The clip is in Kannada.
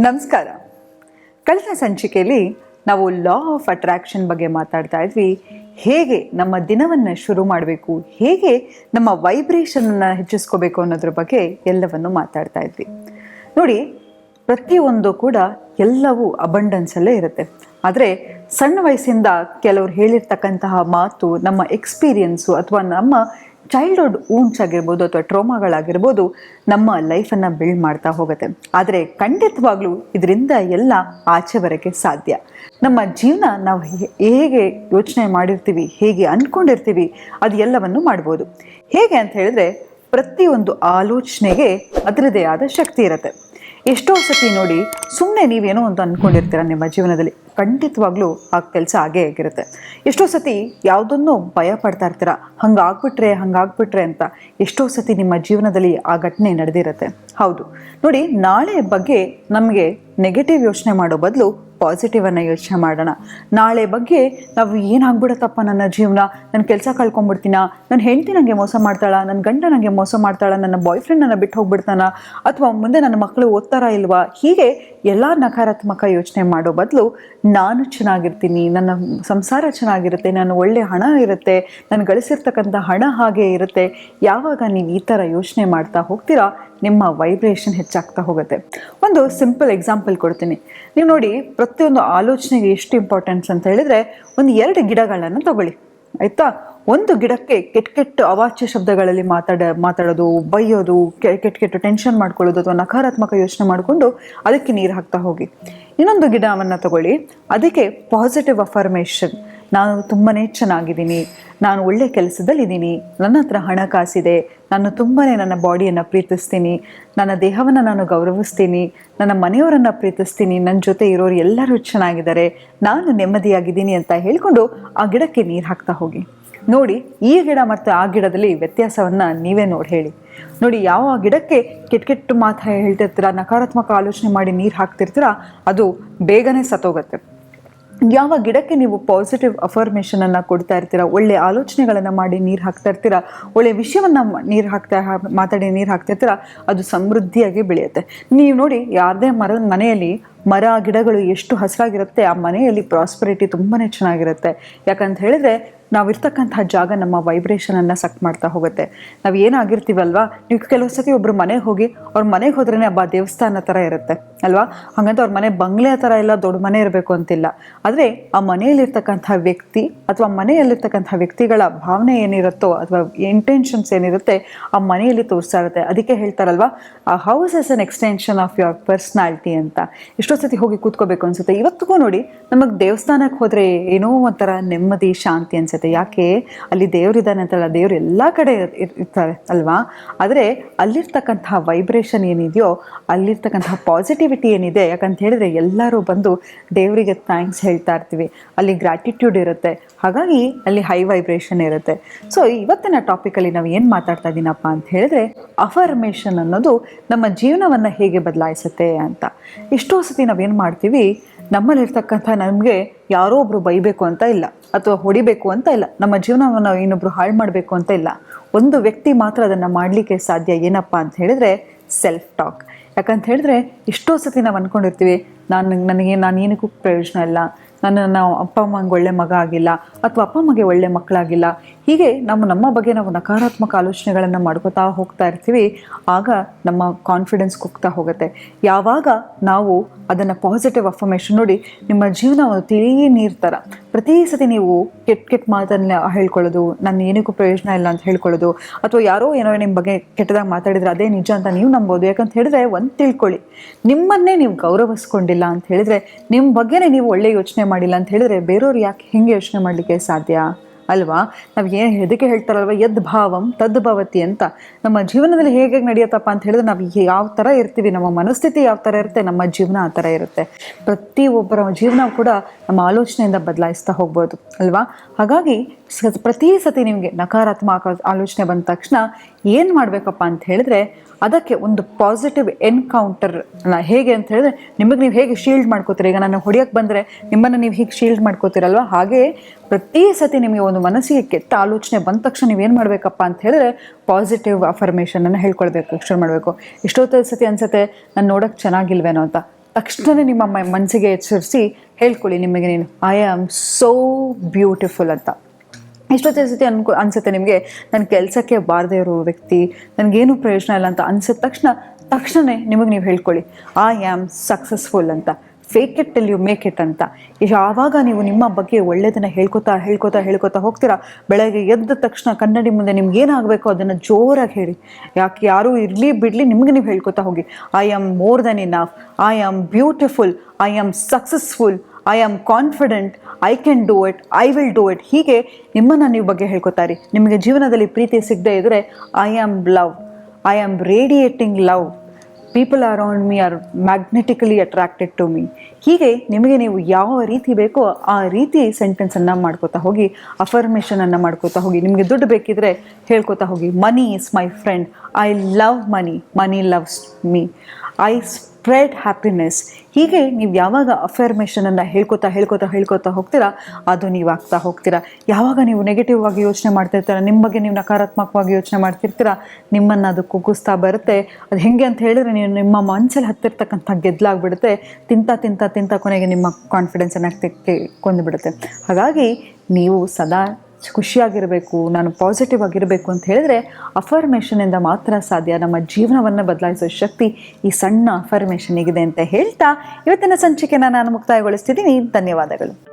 ನಮಸ್ಕಾರ. ಕಳೆದ ಸಂಚಿಕೆಯಲ್ಲಿ ನಾವು ಲಾ ಆಫ್ ಅಟ್ರಾಕ್ಷನ್ ಬಗ್ಗೆ ಮಾತಾಡ್ತಾ ಇದ್ವಿ. ಹೇಗೆ ನಮ್ಮ ದಿನವನ್ನು ಶುರು ಮಾಡಬೇಕು? ಹೇಗೆ ನಮ್ಮ ವೈಬ್ರೇಷನನ್ನು ಹೆಚ್ಚಿಸ್ಕೋಬೇಕು ಅನ್ನೋದ್ರ ಬಗ್ಗೆ ಎಲ್ಲವನ್ನು ಮಾತಾಡ್ತಾ ಇದ್ವಿ. ನೋಡಿ, ಪ್ರತಿಯೊಂದು ಕೂಡ ಎಲ್ಲವೂ ಅಬಂಡನ್ಸಲ್ಲೇ ಇರುತ್ತೆ. ಆದರೆ ಸಣ್ಣ ವಯಸ್ಸಿಂದ ಕೆಲವ್ರು ಹೇಳಿರ್ತಕ್ಕಂತಹ ಮಾತು, ನಮ್ಮ ಎಕ್ಸ್ಪೀರಿಯನ್ಸು ಅಥವಾ ನಮ್ಮ ಚೈಲ್ಡ್ಹುಡ್ ಊಂಡ್ಸ್ ಆಗಿರ್ಬೋದು ಅಥವಾ ಟ್ರೋಮಾಗಳಾಗಿರ್ಬೋದು ನಮ್ಮ ಲೈಫನ್ನು ಬಿಲ್ಡ್ ಮಾಡ್ತಾ ಹೋಗುತ್ತೆ. ಆದರೆ ಖಂಡಿತವಾಗ್ಲೂ ಇದರಿಂದ ಎಲ್ಲ ಆಚೆ ಬರೋಕ್ಕೆ ಸಾಧ್ಯ. ನಮ್ಮ ಜೀವನ ನಾವು ಹೇಗೆ ಯೋಚನೆ ಮಾಡಿರ್ತೀವಿ, ಹೇಗೆ ಅಂದ್ಕೊಂಡಿರ್ತೀವಿ ಅದು ಎಲ್ಲವನ್ನು ಮಾಡ್ಬೋದು. ಹೇಗೆ ಅಂತ ಹೇಳಿದ್ರೆ ಪ್ರತಿಯೊಂದು ಆಲೋಚನೆಗೆ ಅದರದೇ ಆದ ಶಕ್ತಿ ಇರುತ್ತೆ. ಎಷ್ಟೋ ಸತಿ ನೋಡಿ ಸುಮ್ಮನೆ ನೀವೇನೋ ಒಂದು ಅಂದ್ಕೊಂಡಿರ್ತೀರ ನಿಮ್ಮ ಜೀವನದಲ್ಲಿ. ಖಂಡಿತವಾಗ್ಲೂ ಆ ಕೆಲಸ ಆಗೇ ಆಗಿರುತ್ತೆ. ಎಷ್ಟೋ ಸತಿ ಯಾವುದನ್ನು ಭಯ ಪಡ್ತಾ ಇರ್ತೀರ. ಹಂಗಾಗ್ಬಿಟ್ರೆ ಹಂಗಾಗ್ಬಿಟ್ರೆ ಅಂತ ಎಷ್ಟೋ ಸತಿ ನಿಮ್ಮ ಜೀವನದಲ್ಲಿ ಆ ಘಟನೆ ನಡೆದಿರುತ್ತೆ. ಹೌದು. ನೋಡಿ, ನಾಳೆ ಬಗ್ಗೆ ನಮಗೆ ನೆಗೆಟಿವ್ ಯೋಚನೆ ಮಾಡೋ ಬದಲು ಪಾಸಿಟಿವನ್ನು ಯೋಚನೆ ಮಾಡೋಣ. ನಾಳೆ ಬಗ್ಗೆ ನಾವು ಏನಾಗ್ಬಿಡತ್ತಪ್ಪ ನನ್ನ ಜೀವನ? ನನ್ನ ಕೆಲಸ ಕಳ್ಕೊಂಡ್ಬಿಡ್ತೀನ ನನ್ನ ಹೆಂಡತಿ ನನಗೆ ಮೋಸ ಮಾಡ್ತಾಳ? ನನ್ನ ಗಂಡ ನನಗೆ ಮೋಸ ಮಾಡ್ತಾಳ? ನನ್ನ ಬಾಯ್ ಫ್ರೆಂಡ್ ನನ್ನ ಬಿಟ್ಟು ಹೋಗ್ಬಿಡ್ತಾನ? ಅಥವಾ ಮುಂದೆ ನನ್ನ ಮಕ್ಕಳು ಓದ್ತಾರಾ ಇಲ್ವಾ? ಹೀಗೆ ಎಲ್ಲ ನಕಾರಾತ್ಮಕ ಯೋಚನೆ ಮಾಡೋ ಬದಲು ನಾನು ಚೆನ್ನಾಗಿರ್ತೀನಿ, ನನ್ನ ಸಂಸಾರ ಚೆನ್ನಾಗಿರುತ್ತೆ, ನಾನು ಒಳ್ಳೆ ಹಣ ಇರುತ್ತೆ, ನಾನು ಗಳಿಸಿರ್ತಕ್ಕಂಥ ಹಣ ಹಾಗೆ ಇರುತ್ತೆ. ಯಾವಾಗ ನೀವು ಈ ಥರ ಯೋಚನೆ ಮಾಡ್ತಾ ಹೋಗ್ತೀರಾ, ನಿಮ್ಮ ವೈಬ್ರೇಷನ್ ಹೆಚ್ಚಾಗ್ತಾ ಹೋಗುತ್ತೆ. ಒಂದು ಸಿಂಪಲ್ ಎಕ್ಸಾಂಪಲ್ ಕೊಡ್ತೀನಿ. ನೀವು ನೋಡಿ ಪ್ರತಿಯೊಂದು ಆಲೋಚನೆಗೆ ಎಷ್ಟು ಇಂಪಾರ್ಟೆನ್ಸ್ ಅಂತ ಹೇಳಿದರೆ ಒಂದು ಎರಡು ಗಿಡಗಳನ್ನು ತಗೊಳ್ಳಿ, ಆಯಿತಾ? ಒಂದು ಗಿಡಕ್ಕೆ ಕೆಟ್ಟ ಕೆಟ್ಟ ಅವಾಚ್ಯ ಶಬ್ದಗಳಲ್ಲಿ ಮಾತಾಡ, ಮಾತಾಡೋದು, ಬೈಯೋದು ಕೆಟ್ಟ ಕೆಟ್ಟ ಟೆನ್ಷನ್ ಮಾಡ್ಕೊಳ್ಳೋದು ಅಥವಾ ನಕಾರಾತ್ಮಕ ಯೋಚನೆ ಮಾಡಿಕೊಂಡು ಅದಕ್ಕೆ ನೀರು ಹಾಕ್ತಾ ಹೋಗಿ. ಇನ್ನೊಂದು ಗಿಡವನ್ನು ತಗೊಳ್ಳಿ, ಅದಕ್ಕೆ ಪಾಸಿಟಿವ್ ಅಫರ್ಮೇಷನ್ ನಾನು ತುಂಬಾ ಚೆನ್ನಾಗಿದ್ದೀನಿ, ನಾನು ಒಳ್ಳೆ ಕೆಲಸದಲ್ಲಿದ್ದೀನಿ, ನನ್ನ ಹತ್ರ ಹಣಕಾಸಿದೆ ನಾನು ತುಂಬಾ ನನ್ನ ಬಾಡಿಯನ್ನು ಪ್ರೀತಿಸ್ತೀನಿ, ನನ್ನ ದೇಹವನ್ನು ನಾನು ಗೌರವಿಸ್ತೀನಿ, ನನ್ನ ಮನೆಯವರನ್ನು ಪ್ರೀತಿಸ್ತೀನಿ ನನ್ನ ಜೊತೆ ಇರೋರು ಎಲ್ಲರೂ ಚೆನ್ನಾಗಿದ್ದಾರೆ, ನಾನು ನೆಮ್ಮದಿಯಾಗಿದ್ದೀನಿ ಅಂತ ಹೇಳಿಕೊಂಡು ಆ ಗಿಡಕ್ಕೆ ನೀರು ಹಾಕ್ತಾ ಹೋಗಿ. ನೋಡಿ, ಈ ಗಿಡ ಮತ್ತು ಆ ಗಿಡದಲ್ಲಿ ವ್ಯತ್ಯಾಸವನ್ನು ನೀವೇ ನೋಡಿ ಹೇಳಿ. ನೋಡಿ, ಯಾವ ಗಿಡಕ್ಕೆ ಕೆಟ್ಟ ಕೆಟ್ಟ ಮಾತು ಹೇಳ್ತಿರ್ತೀರ, ನಕಾರಾತ್ಮಕ ಆಲೋಚನೆ ಮಾಡಿ ನೀರು ಹಾಕ್ತಿರ್ತೀರ, ಅದು ಬೇಗನೆ ಸತ್ತೋಗುತ್ತೆ. ಯಾವ ಗಿಡಕ್ಕೆ ನೀವು ಪಾಸಿಟಿವ್ ಅಫರ್ಮೇಷನನ್ನು ಕೊಡ್ತಾ ಇರ್ತೀರಾ? ಒಳ್ಳೆ ಆಲೋಚನೆಗಳನ್ನು ಮಾಡಿ ನೀರು ಹಾಕ್ತಾ ಇರ್ತೀರಾ? ಒಳ್ಳೆ ವಿಷಯವನ್ನು ನೀರು ಹಾಕ್ತಾ ಮಾತಾಡಿ ನೀರು ಹಾಕ್ತಾ ಇರ್ತೀರಾ? ಅದು ಸಮೃದ್ಧಿಯಾಗಿ ಬೆಳೆಯುತ್ತೆ. ನೀವು ನೋಡಿ ಯಾರದೇ ಮರ, ಮನೆಯಲ್ಲಿ ಮರ, ಗಿಡಗಳು ಎಷ್ಟು ಹಸಿರಾಗಿರುತ್ತೆ, ಆ ಮನೆಯಲ್ಲಿ ಪ್ರಾಸ್ಪರಿಟಿ ತುಂಬಾ ಚೆನ್ನಾಗಿರುತ್ತೆ. ಯಾಕಂತ ಹೇಳಿದ್ರೆ ನಾವಿರ್ತಕ್ಕಂಥ ಜಾಗ ನಮ್ಮ ವೈಬ್ರೇಷನನ್ನು ಸಕ್ ಮಾಡ್ತಾ ಹೋಗುತ್ತೆ. ನಾವು ಏನಾಗಿರ್ತೀವಲ್ವಾ? ನೀವು ಕೆಲವು ಸತಿ ಒಬ್ರು ಮನೆಗೆ ಹೋಗಿ ಅವ್ರ ಮನೆಗೆ ಹೋದ್ರೇ ಹಬ್ಬ ದೇವಸ್ಥಾನ ಥರ ಇರುತ್ತೆ, ಅಲ್ವಾ? ಹಾಗಂತ ಅವ್ರ ಮನೆ ಬಂಗ್ಲೆ ಥರ ಎಲ್ಲ ದೊಡ್ಡ ಮನೆ ಇರಬೇಕು ಅಂತಿಲ್ಲ. ಆದರೆ ಆ ಮನೆಯಲ್ಲಿರ್ತಕ್ಕಂಥ ವ್ಯಕ್ತಿ ಅಥವಾ ಮನೆಯಲ್ಲಿರ್ತಕ್ಕಂಥ ವ್ಯಕ್ತಿಗಳ ಭಾವನೆ ಏನಿರುತ್ತೋ ಅಥವಾ ಇಂಟೆನ್ಷನ್ಸ್ ಏನಿರುತ್ತೆ, ಆ ಮನೆಯಲ್ಲಿ ತೋರಿಸ್ತಾ ಇರುತ್ತೆ. ಅದಕ್ಕೆ ಹೇಳ್ತಾರಲ್ವಾ, ಆ house is an extension of your personality ಅಂತ. ಎಷ್ಟೋ ಸತಿ ಹೋಗಿ ಕೂತ್ಕೋಬೇಕು ಅನ್ಸುತ್ತೆ. ಇವತ್ತಿಗೂ ನೋಡಿ, ನಮಗೆ ದೇವಸ್ಥಾನಕ್ಕೆ ಹೋದರೆ ಏನೋ ಒಂಥರ ನೆಮ್ಮದಿ, ಶಾಂತಿ ಅನ್ಸುತ್ತೆ. ಯಾಕೆ? ಅಲ್ಲಿ ದೇವರಿದ್ದಾನೆ ಅಂತಲ್ಲ, ದೇವ್ರು ಎಲ್ಲ ಕಡೆ ಇರ್- ಇರ್- ಇರ್ತಾರೆ ಅಲ್ವಾ? ಆದರೆ ಅಲ್ಲಿರ್ತಕ್ಕಂತಹ ವೈಬ್ರೇಷನ್ ಏನಿದೆಯೋ, ಅಲ್ಲಿರ್ತಕ್ಕಂತಹ ಪಾಸಿಟಿವಿಟಿ ಏನಿದೆ, ಯಾಕಂತ ಹೇಳಿದ್ರೆ ಎಲ್ಲರೂ ಬಂದು ದೇವರಿಗೆ ಥ್ಯಾಂಕ್ಸ್ ಹೇಳ್ತಾ ಇರ್ತೀವಿ. ಅಲ್ಲಿ ಗ್ರ್ಯಾಟಿಟ್ಯೂಡ್ ಇರುತ್ತೆ. ಹಾಗಾಗಿ ಅಲ್ಲಿ ಹೈ ವೈಬ್ರೇಷನ್ ಇರುತ್ತೆ. ಸೊ ಇವತ್ತಿನ ಟಾಪಿಕಲ್ಲಿ ನಾವು ಏನು ಮಾತಾಡ್ತಾ ಇದ್ದೀನಪ್ಪ ಅಂತ ಹೇಳಿದ್ರೆ ಅಫರ್ಮೇಷನ್ ಅನ್ನೋದು ನಮ್ಮ ಜೀವನವನ್ನು ಹೇಗೆ ಬದಲಾಯಿಸುತ್ತೆ ಅಂತ. ಎಷ್ಟೋ ಸತಿ ನಾವೇನು ಮಾಡ್ತೀವಿ ನಮ್ಮಲ್ಲಿರ್ತಕ್ಕಂಥ ನಮಗೆ ಯಾರೋ ಒಬ್ರು ಬೈಬೇಕು ಅಂತ ಇಲ್ಲ, ಅಥವಾ ಹೊಡಿಬೇಕು ಅಂತ ಇಲ್ಲ, ನಮ್ಮ ಜೀವನವನ್ನು ಇನ್ನೊಬ್ರು ಹಾಳು ಮಾಡಬೇಕು ಅಂತ ಇಲ್ಲ. ಒಂದು ವ್ಯಕ್ತಿ ಮಾತ್ರ ಅದನ್ನು ಮಾಡಲಿಕ್ಕೆ ಸಾಧ್ಯ ಏನಪ್ಪ ಅಂತ ಹೇಳಿದ್ರೆ ಸೆಲ್ಫ್ ಟಾಕ್ ಯಾಕಂತ ಹೇಳಿದ್ರೆ ಎಷ್ಟೋ ಸತಿ ನಾವು ಅಂದ್ಕೊಂಡಿರ್ತೀವಿ ನಾನು ನನಗೆ ನಾನು ಏನಕ್ಕೂ ಪ್ರಯೋಜನ ಇಲ್ಲ ನಾನು ನಾವು ಅಪ್ಪ ಅಮ್ಮಂಗೆ ಒಳ್ಳೆ ಮಗ ಆಗಿಲ್ಲ ಅಥವಾ ಅಪ್ಪ ಅಮ್ಮಗೆ ಒಳ್ಳೆ ಮಕ್ಕಳಾಗಿಲ್ಲ. ಹೀಗೆ ನಾವು ನಮ್ಮ ಬಗ್ಗೆ ನಾವು ನಕಾರಾತ್ಮಕ ಆಲೋಚನೆಗಳನ್ನು ಮಾಡ್ಕೋತಾ ಹೋಗ್ತಾ ಇರ್ತೀವಿ. ಆಗ ನಮ್ಮ ಕಾನ್ಫಿಡೆನ್ಸ್ ಕುಗ್ತಾ ಹೋಗುತ್ತೆ. ಯಾವಾಗ ನಾವು ಅದನ್ನು ಪಾಸಿಟಿವ್ ಅಫರ್ಮೇಷನ್ ನೋಡಿ ನಿಮ್ಮ ಜೀವನ ಒಂದು ತಿಳಿ ನೀರು ಥರ ಪ್ರತಿ ಸತಿ ನೀವು ಕೆಟ್ಟ ಕೆಟ್ಟ ಮಾತನ್ನ ಹೇಳ್ಕೊಳ್ಳೋದು ನನ್ನ ಏನಕ್ಕೂ ಪ್ರಯೋಜನ ಇಲ್ಲ ಅಂತ ಹೇಳ್ಕೊಳ್ಳೋದು, ಅಥವಾ ಯಾರೋ ಏನೋ ನಿಮ್ಮ ಬಗ್ಗೆ ಕೆಟ್ಟದಾಗಿ ಮಾತಾಡಿದ್ರೆ ಅದೇ ನಿಜ ಅಂತ ನೀವು ನಂಬೋದು. ಯಾಕಂತ ಹೇಳಿದ್ರೆ ಒಂದು ತಿಳ್ಕೊಳ್ಳಿ. ನಿಮ್ಮನ್ನೇ ನೀವು ಗೌರವಿಸ್ಕೊಂಡಿಲ್ಲ ಅಂತ ಹೇಳಿದ್ರೆ ನಿಮ್ಮ ಬಗ್ಗೆನೇ ನೀವು ಒಳ್ಳೆ ಯೋಚನೆ ಮಾಡಿಲ್ಲ ಅಂತ ಹೇಳಿದ್ರೆ ಬೇರೆಯವ್ರು ಯಾಕೆ ಹೆಂಗೆ ಯೋಚನೆ ಮಾಡಲಿಕ್ಕೆ ಸಾಧ್ಯ ಅಲ್ವಾ? ನಾವು ಏನು ಎದಕ್ಕೆ ಹೇಳ್ತಾರಲ್ವ? ಯದ್ ಭಾವಂ, ತದ್ ಭವತಿ ಅಂತ. ನಮ್ಮ ಜೀವನದಲ್ಲಿ ಹೇಗೆ ನಡೆಯುತ್ತಪ್ಪ ಅಂತ ಹೇಳಿದ್ರೆ ನಾವು ಯಾವ ಥರ ಇರ್ತೀವಿ, ನಮ್ಮ ಮನಸ್ಥಿತಿ ಯಾವ ಥರ ಇರುತ್ತೆ, ನಮ್ಮ ಜೀವನ ಆ ಥರ ಇರುತ್ತೆ. ಪ್ರತಿ ಒಬ್ಬರ ಜೀವನ ಕೂಡ ನಮ್ಮ ಆಲೋಚನೆಯಿಂದ ಬದಲಾಯಿಸ್ತಾ ಹೋಗ್ಬೋದು ಅಲ್ವಾ? ಹಾಗಾಗಿ ಪ್ರತಿ ಸತಿ ನಿಮಗೆ ನಕಾರಾತ್ಮಕ ಆಲೋಚನೆ ಬಂದ ತಕ್ಷಣ ಏನು ಮಾಡಬೇಕಪ್ಪ ಅಂತ ಹೇಳಿದ್ರೆ ಅದಕ್ಕೆ ಒಂದು ಪಾಸಿಟಿವ್ ಎನ್ಕೌಂಟರ್ ಹೇಗೆ ಅಂತ ಹೇಳಿದ್ರೆ ನಿಮಗೆ ನೀವು ಹೇಗೆ ಶೀಲ್ಡ್ ಮಾಡ್ಕೋತೀರ? ಈಗ ನಾನು ಹೊಡಿಯೋಕ್ಕೆ ಬಂದರೆ ನಿಮ್ಮನ್ನು ನೀವು ಹೀಗೆ ಶೀಲ್ಡ್ ಮಾಡ್ಕೋತೀರಲ್ವ? ಹಾಗೆ ಪ್ರತಿ ಸತಿ ನಿಮಗೆ ಒಂದು ಮನಸ್ಸಿಗೆ ಕೆಟ್ಟ ಆಲೋಚನೆ ಬಂದ ತಕ್ಷಣ ನೀವೇನು ಮಾಡಬೇಕಪ್ಪ ಅಂತ ಹೇಳಿದ್ರೆ ಪಾಸಿಟಿವ್ ಅಫರ್ಮೇಷನನ್ನು ಹೇಳ್ಕೊಳ್ಬೇಕು, ಶುರು ಮಾಡಬೇಕು. ಎಷ್ಟೊತ್ತು ಸತಿ ಅನಿಸುತ್ತೆ, ನಾನು ನೋಡೋಕ್ಕೆ ಚೆನ್ನಾಗಿಲ್ವೇನೋ ಅಂತ. ತಕ್ಷಣ ನಿಮ್ಮ ಮನಸ್ಸಿಗೆ ಎಚ್ಚರಿಸಿ ಹೇಳ್ಕೊಳ್ಳಿ ನಿಮಗೆ ನೀನು ಐ ಆಮ್ ಸೋ ಬ್ಯೂಟಿಫುಲ್ ಅಂತ. ಎಷ್ಟೊತ್ತೇ ಸತಿ ಅನ್ಕೊ, ಅನ್ಸುತ್ತೆ ನಿಮಗೆ ನನ್ನ ಕೆಲಸಕ್ಕೆ ಬಾರದೇ ಇರೋ ವ್ಯಕ್ತಿ, ನನಗೇನು ಪ್ರಯೋಜನ ಇಲ್ಲ ಅಂತ ಅನ್ಸಿದ ತಕ್ಷಣ ತಕ್ಷಣ ನಿಮಗೆ ನೀವು ಹೇಳ್ಕೊಳ್ಳಿ. ಐ ಆಮ್ ಸಕ್ಸಸ್ಫುಲ್ ಅಂತ. Fake it till you make it ಅಂತ. ಯಾವಾಗ ನೀವು ನಿಮ್ಮ ಬಗ್ಗೆ ಒಳ್ಳೆಯದನ್ನು ಹೇಳ್ಕೊತಾ ಹೇಳ್ಕೊತಾ ಹೇಳ್ಕೊತಾ ಹೋಗ್ತೀರಾ? ಬೆಳಗ್ಗೆ ಎದ್ದ ತಕ್ಷಣ ಕನ್ನಡಿ ಮುಂದೆ ನಿಮ್ಗೆ ಏನಾಗಬೇಕು ಅದನ್ನು ಜೋರಾಗಿ ಹೇಳಿ. ಯಾಕೆ, ಯಾರೂ ಇರಲಿ ಬಿಡಲಿ ನಿಮಗೆ ನೀವು ಹೇಳ್ಕೊತಾ ಹೋಗಿ. I am more than of I am beautiful I am successful I am confident I can do it I will do it ಹೀಗೆ ನಿಮ್ಮನ್ನು ನೀವು ಬಗ್ಗೆ ಹೇಳ್ಕೊತಾರೆ. ನಿಮಗೆ ಜೀವನದಲ್ಲಿ ಪ್ರೀತಿ ಸಿಗದೆ ಇದ್ದರೆ I am love I am radiating love people around me are magnetically attracted to me ಹೀಗೆ ನಿಮಗೆ ನೀವು ಯಾವ ರೀತಿ ಬೇಕೋ ಆ ರೀತಿ ಸೆಂಟೆನ್ಸನ್ನು ಮಾಡ್ಕೋತಾ ಹೋಗಿ ಅಫರ್ಮೇಷನನ್ನು ಮಾಡ್ಕೋತಾ ಹೋಗಿ, ನಿಮಗೆ ದುಡ್ಡು ಬೇಕಿದ್ರೆ ಹೇಳ್ಕೊತಾ ಹೋಗಿ money is my friend I love money money loves me I spread happiness ಹೀಗೆ ನೀವು ಯಾವಾಗ ಅಫರ್ಮೇಷನನ್ನು ಹೇಳ್ಕೊತಾ ಹೇಳ್ಕೊತಾ ಹೇಳ್ಕೊತಾ ಹೋಗ್ತೀರಾ, ಅದು ನೀವು ಆಗ್ತಾ ಹೋಗ್ತೀರಾ. ಯಾವಾಗ ನೀವು ನೆಗೆಟಿವ್ ಆಗಿ ಯೋಚನೆ ಮಾಡ್ತಿರ್ತೀರ, ನಿಮ್ಮ ಬಗ್ಗೆ ನೀವು ನಕಾರಾತ್ಮಕವಾಗಿ ಯೋಚನೆ ಮಾಡ್ತಿರ್ತೀರಾ, ನಿಮ್ಮನ್ನು ಅದು ಕುಗ್ಗಿಸ್ತಾ ಬರುತ್ತೆ. ಅದು ಹೆಂಗೆ ಅಂತ ಹೇಳಿದ್ರೆ ನೀವು ನಿಮ್ಮ ಮನಸ್ಸಲ್ಲಿ ಹತ್ತಿರ್ತಕ್ಕಂಥ ಗೆದ್ಲಾಗ್ಬಿಡುತ್ತೆ. ತಿಂತ ತಿಂತ ತಿಂತ ಕೊನೆಗೆ ನಿಮ್ಮ ಕಾನ್ಫಿಡೆನ್ಸನ್ನು ಕೊಂದುಬಿಡುತ್ತೆ ಹಾಗಾಗಿ ನೀವು ಸದಾ ಖುಷಿಯಾಗಿರಬೇಕು, ನಾನು ಪಾಸಿಟಿವ್ ಆಗಿರಬೇಕು ಅಂತ ಹೇಳಿದ್ರೆ ಅಫರ್ಮೇಷನಿಂದ ಮಾತ್ರ ಸಾಧ್ಯ. ನಮ್ಮ ಜೀವನವನ್ನು ಬದಲಾಯಿಸೋ ಶಕ್ತಿ ಈ ಸಣ್ಣ ಅಫರ್ಮೇಷನ್ ಇದೆ ಅಂತ ಹೇಳ್ತಾ ಇವತ್ತಿನ ಸಂಚಿಕೆನ ನಾನು ಮುಕ್ತಾಯಗೊಳಿಸ್ತಿದ್ದೀನಿ. ಧನ್ಯವಾದಗಳು.